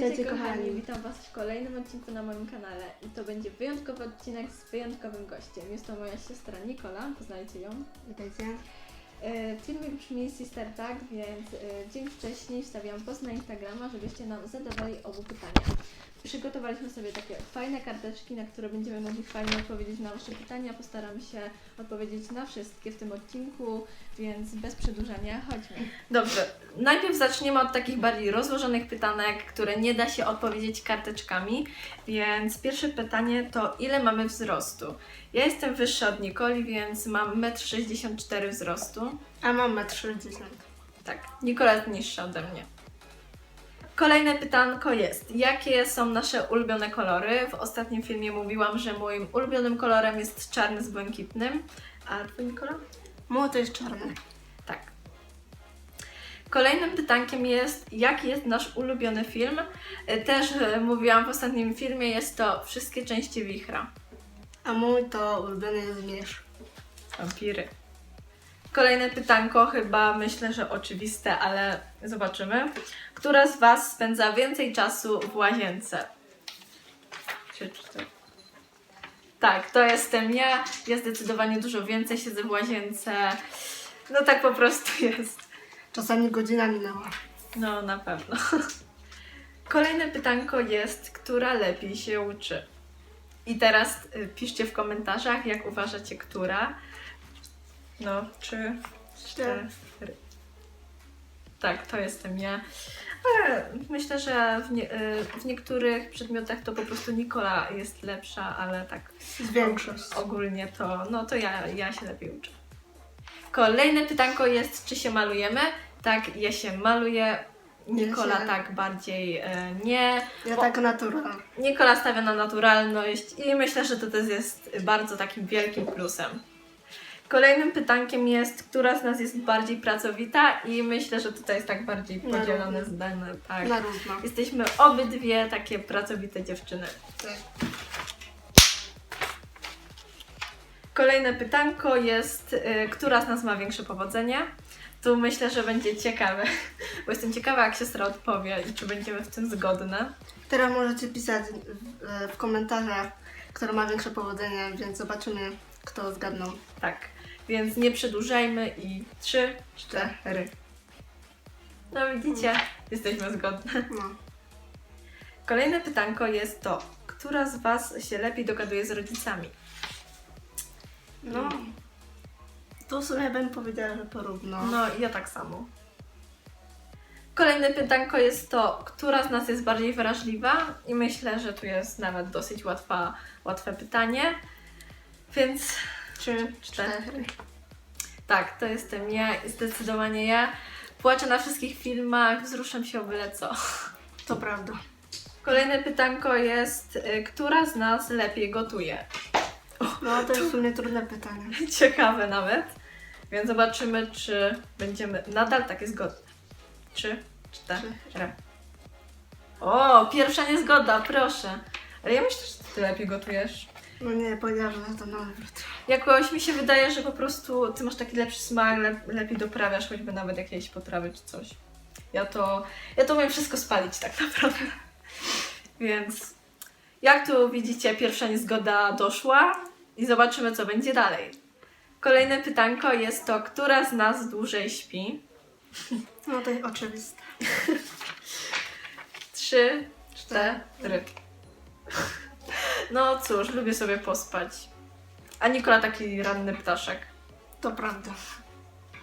Witajcie kochani, witam Was w kolejnym odcinku na moim kanale i to będzie wyjątkowy odcinek z wyjątkowym gościem. Jest to moja siostra Nikola, poznajcie ją. Witajcie. E, Filmik brzmi Sister Tag, więc e, dzień wcześniej wstawiłam post na Instagrama, żebyście nam zadawali obu pytania. Przygotowaliśmy sobie takie fajne karteczki, na które będziemy mogli fajnie odpowiedzieć na Wasze pytania. Postaram się odpowiedzieć na wszystkie w tym odcinku, więc bez przedłużania, chodźmy. Dobrze, najpierw zaczniemy od takich bardziej rozłożonych pytanek, które nie da się odpowiedzieć karteczkami. Więc pierwsze pytanie to ile mamy wzrostu? Ja jestem wyższa od Nikoli, więc mam 1,64 m wzrostu. A mam 1,60 m. Tak, Nikola jest niższa ode mnie. Kolejne pytanko jest, jakie są nasze ulubione kolory? W ostatnim filmie mówiłam, że moim ulubionym kolorem jest czarny z błękitnym. A twój Nikola? Mój to jest czarny. Tak. Kolejnym pytankiem jest, jaki jest nasz ulubiony film? E, Też e, mówiłam w ostatnim filmie, jest to Wszystkie części wichra. A mój to ulubiony jest zmierz. Wampiry. Kolejne pytanko, chyba myślę, że oczywiste, ale zobaczymy. Która z Was spędza więcej czasu w łazience? Trzy, cztery. Tak, to jestem ja. Ja zdecydowanie dużo więcej siedzę w łazience. No tak po prostu jest. Czasami godzina minęła. No, na pewno. Kolejne pytanko jest, która lepiej się uczy? I teraz y, piszcie w komentarzach, jak uważacie, która. No, trzy, cztery. Tak, to jestem ja. Ale myślę, że w, nie, y, w niektórych przedmiotach to po prostu Nikola jest lepsza, ale tak większość. ogólnie to, no to ja, ja się lepiej uczę. Kolejne pytanko jest, czy się malujemy? Tak, ja się maluję. Nikola Ja się- tak bardziej e, nie. Ja Bo- tak naturalna. Nikola stawia na naturalność i myślę, że to też jest bardzo takim wielkim plusem. Kolejnym pytankiem jest, która z nas jest bardziej pracowita i myślę, że tutaj jest tak bardziej Na podzielone równo. zdanie. Tak. Na równo. Jesteśmy obydwie takie pracowite dziewczyny. Tak. Kolejne pytanko jest, y, która z nas ma większe powodzenie? Tu myślę, że będzie ciekawe, bo jestem ciekawa, jak siostra odpowie i czy będziemy w tym zgodne. Teraz możecie pisać w, w komentarzach, kto ma większe powodzenie, więc zobaczymy, kto zgadnął. Tak, więc nie przedłużajmy i trzy, cztery. No widzicie, jesteśmy zgodne. No. Kolejne pytanko jest to, która z Was się lepiej dogaduje z rodzicami? No. Tu w sumie bym powiedziała, że porówno. No, ja tak samo. Kolejne pytanko jest to, która z nas jest bardziej wrażliwa? I myślę, że tu jest nawet dosyć łatwa, łatwe pytanie. Więc Trzy, cztery. tak, to jestem ja, zdecydowanie ja. Płaczę na wszystkich filmach, wzruszam się o byle co. To prawda. Kolejne pytanko jest, y, która z nas lepiej gotuje? No to jest w sumie trudne pytanie. Ciekawe nawet. Więc zobaczymy, czy będziemy nadal takie zgodne. Trzy, cztery. O, pierwsza niezgoda, proszę. Ale ja myślę, że ty lepiej gotujesz. No nie, powiedziałabym, że to na odwrót. Jakoś mi się wydaje, że po prostu ty masz taki lepszy smak, lep, lepiej doprawiasz choćby nawet jakieś potrawy czy coś. Ja to, ja to umiem wszystko spalić tak naprawdę. Więc jak tu widzicie, pierwsza niezgoda doszła i zobaczymy, co będzie dalej. Kolejne pytanko jest to, która z nas dłużej śpi? No to jest oczywiste. Trzy, cztery. No cóż, lubię sobie pospać. A Nikola taki ranny ptaszek. To prawda.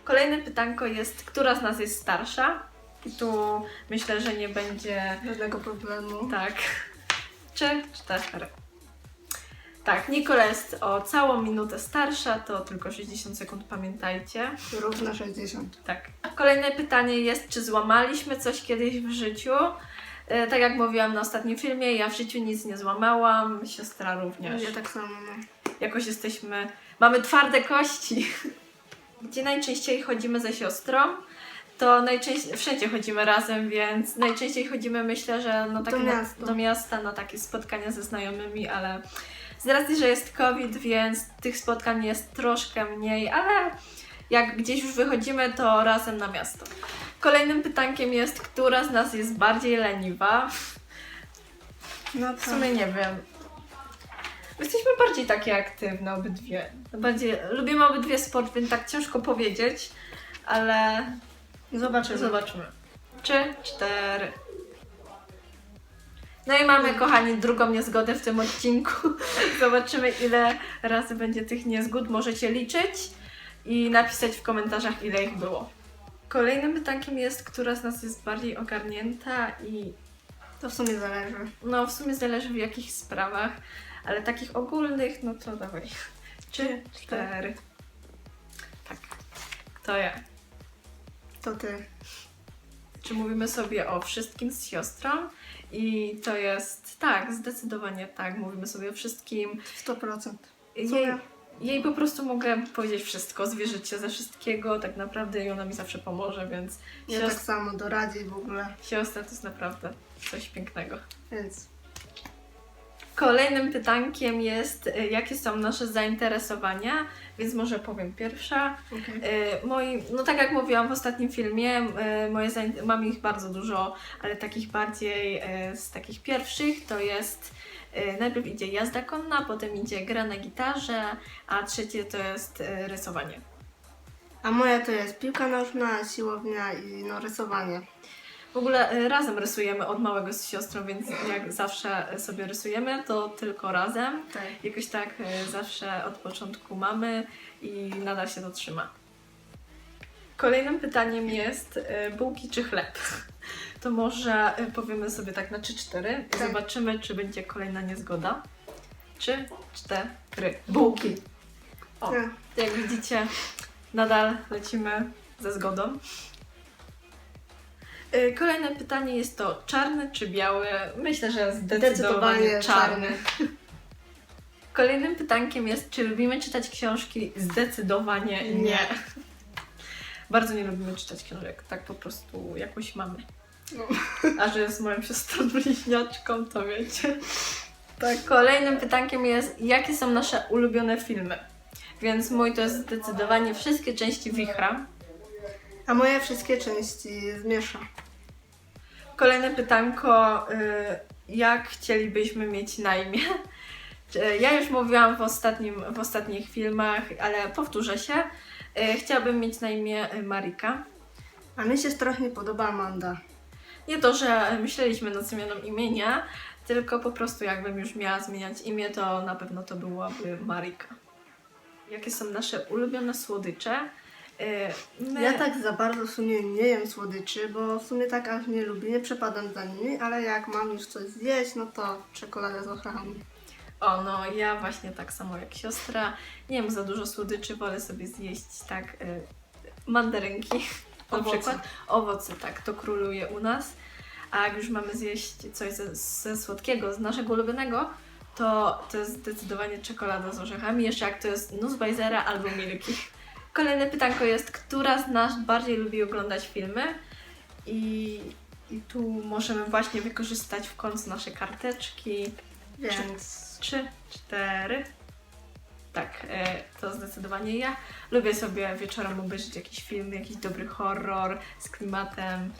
Kolejne pytanko jest, która z nas jest starsza? I tu myślę, że nie będzie Żadnego problemu. tak. Trzy, cztery. Tak, Nikola jest o całą minutę starsza, to tylko 60 sekund, pamiętajcie. Równo 60. Tak. Kolejne pytanie jest, czy złamaliśmy coś kiedyś w życiu? E, tak jak mówiłam na ostatnim filmie, ja w życiu nic nie złamałam, siostra również. Ja tak samo. No. Jakoś jesteśmy, mamy twarde kości. Gdzie najczęściej chodzimy ze siostrą, to najczęściej, wszędzie chodzimy razem, więc najczęściej chodzimy myślę, że no, takie Do na- miasta. do miasta na takie spotkania ze znajomymi, ale z racji, że jest COVID, więc tych spotkań jest troszkę mniej, ale jak gdzieś już wychodzimy, to razem na miasto. Kolejnym pytankiem jest, która z nas jest bardziej leniwa? No W sumie nie wiem. Jesteśmy bardziej takie aktywne obydwie. Bardziej, lubimy obydwie sport, więc tak ciężko powiedzieć, ale Zobaczymy. zobaczymy. Trzy, cztery. No i mamy, kochani, drugą niezgodę w tym odcinku. Zobaczymy, ile razy będzie tych niezgód. Możecie liczyć i napisać w komentarzach, ile ich było. Kolejnym pytankiem jest, która z nas jest bardziej ogarnięta i To w sumie zależy. no w sumie zależy w jakich sprawach, ale takich ogólnych, no to dawaj. Trzy, cztery. Tak. To ja. To ty. Czy mówimy sobie o wszystkim z siostrą? I to jest tak, zdecydowanie tak. Mówimy sobie o wszystkim. 100%. Jej, Sumie. Jej po prostu mogę powiedzieć wszystko, zwierzyć się ze wszystkiego, tak naprawdę i ona mi zawsze pomoże, więc Ja sios- tak samo doradzi w ogóle. siostra to jest naprawdę coś pięknego. Więc Kolejnym pytankiem jest, y, jakie są nasze zainteresowania, więc może powiem pierwsza. okej. Y, Moi, no tak jak mówiłam w ostatnim filmie, y, moje mam ich bardzo dużo, ale takich bardziej y, z takich pierwszych to jest najpierw idzie jazda konna, potem idzie gra na gitarze, a trzecie to jest rysowanie. A moja to jest piłka nożna, siłownia i no rysowanie. W ogóle y, razem rysujemy od małego z siostrą, więc jak zawsze sobie rysujemy, to tylko razem. Tak. Jakoś tak y, zawsze od początku mamy i nadal się to trzyma. Kolejnym pytaniem jest bułki czy chleb? To może powiemy sobie tak na 3-4 i Tak. zobaczymy, czy będzie kolejna niezgoda. 3, 4, bułki. O, Tak. jak widzicie, nadal lecimy ze zgodą. Y, Kolejne pytanie jest to czarny czy biały? Myślę, że zdecydowanie, Zdecydowanie czarny. czarny. Kolejnym pytankiem jest, czy lubimy czytać książki? Zdecydowanie nie. Nie. Bardzo nie lubimy czytać książek, tak po prostu jakoś mamy. No. A że z moją siostrą bliźniaczką, to wiecie. Tak. Kolejnym pytankiem jest, jakie są nasze ulubione filmy? Więc mój to jest zdecydowanie wszystkie części Wichra. A moje wszystkie części zmiesza. Kolejne pytanko, y, jak chcielibyśmy mieć na imię? Czy- Ja już mówiłam w, ostatnim, w ostatnich filmach, ale powtórzę się. Y, Chciałabym mieć na imię y, Marika. A mi się strasznie podoba Amanda. Nie to, że myśleliśmy nad zmianą imienia, tylko po prostu jakbym już miała zmieniać imię, to na pewno to byłaby Marika. Jakie są nasze ulubione słodycze? Y, My... Ja tak za bardzo w sumie nie jem słodyczy, bo w sumie tak aż nie lubię, nie przepadam za nimi, ale jak mam już coś zjeść, no to czekoladę z orzechami. O, no ja właśnie tak samo jak siostra. Nie wiem za dużo słodyczy, wolę sobie zjeść tak y, mandarynki na Owoce. przykład. Owoce, tak, to króluje u nas. A jak już mamy zjeść coś ze, ze słodkiego, z naszego ulubionego, to to jest zdecydowanie czekolada z orzechami, jeszcze jak to jest Nussweisera albo Milky. Kolejne pytanko jest, która z nas bardziej lubi oglądać filmy? I, I tu możemy właśnie wykorzystać w końcu nasze karteczki. Więc Trzy, cztery. Tak, e, to zdecydowanie ja. Lubię sobie wieczorem obejrzeć jakiś film, jakiś dobry horror z klimatem.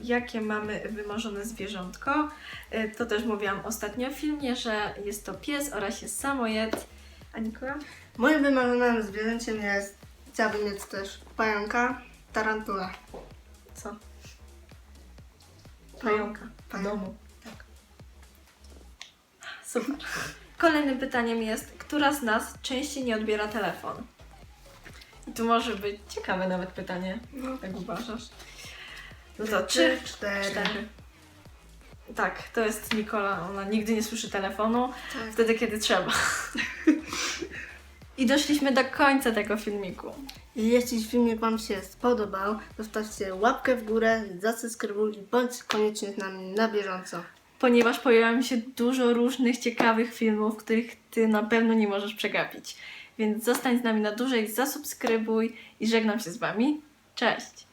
Jakie mamy wymarzone zwierzątko? E, to też mówiłam ostatnio w filmie, że jest to pies oraz jest samojed. A Nikola? moim wymarzonym zwierzęciem jest, chciałabym mieć też pająka, tarantula. Co? Pająka. W Pająk. domu. Tak. Super. Kolejnym pytaniem jest, która z nas częściej nie odbiera telefon? I tu może być ciekawe nawet pytanie, No. jak uważasz. No to trzy, cztery. cztery. Tak, to jest Nikola. Ona nigdy nie słyszy telefonu, Tak. wtedy kiedy trzeba. I doszliśmy do końca tego filmiku. Jeśli filmik Wam się spodobał, zostawcie łapkę w górę, zasubskrybuj i bądź koniecznie z nami na bieżąco. ponieważ pojawia mi się dużo różnych ciekawych filmów, których Ty na pewno nie możesz przegapić. Więc zostań z nami na dłużej, zasubskrybuj i żegnam się z Wami. Cześć!